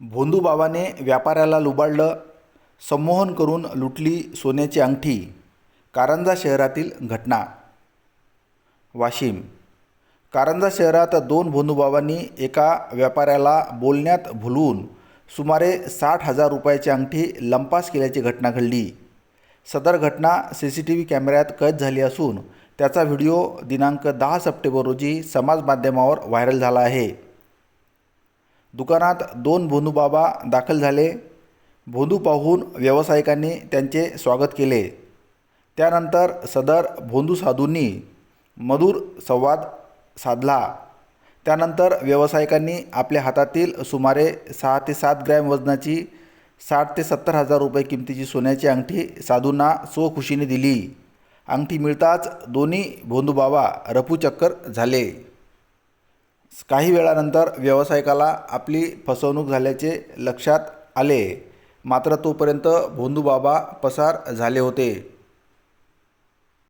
भोंदूबाबाने व्यापाऱ्याला लुबाडलं संमोहन करून लुटली सोन्याची अंगठी कारंजा शहरातील घटना. वाशिम. कारंजा शहरात दोन भोंदूबाबांनी एका व्यापाऱ्याला बोलण्यात भुलवून सुमारे साठ हजार रुपयाची अंगठी लंपास केल्याची घटना घडली. सदर घटना सी सी टी व्ही कॅमेऱ्यात कैद झाली असून त्याचा व्हिडिओ दिनांक दहा सप्टेंबर रोजी समाज माध्यमावर व्हायरल झाला आहे. दुकानात दोन भोंदूबाबा दाखल झाले. भोंदू पाहून व्यावसायिकांनी त्यांचे स्वागत केले. त्यानंतर सदर भोंदू साधूंनी मधुर संवाद साधला. त्यानंतर व्यावसायिकांनी आपल्या हातातील सुमारे सहा ते सात ग्रॅम वजनाची साठ ते सत्तर हजार रुपये किमतीची सोन्याची अंगठी साधूंना स्वखुशीने दिली. अंगठी मिळताच दोन्ही भोंदूबाबा रफूचक्कर झाले. काही वेळानंतर व्यावसायिकाला आपली फसवणूक झाल्याचे लक्षात आले. मात्र तोपर्यंत भोंदूबाबा पसार झाले होते.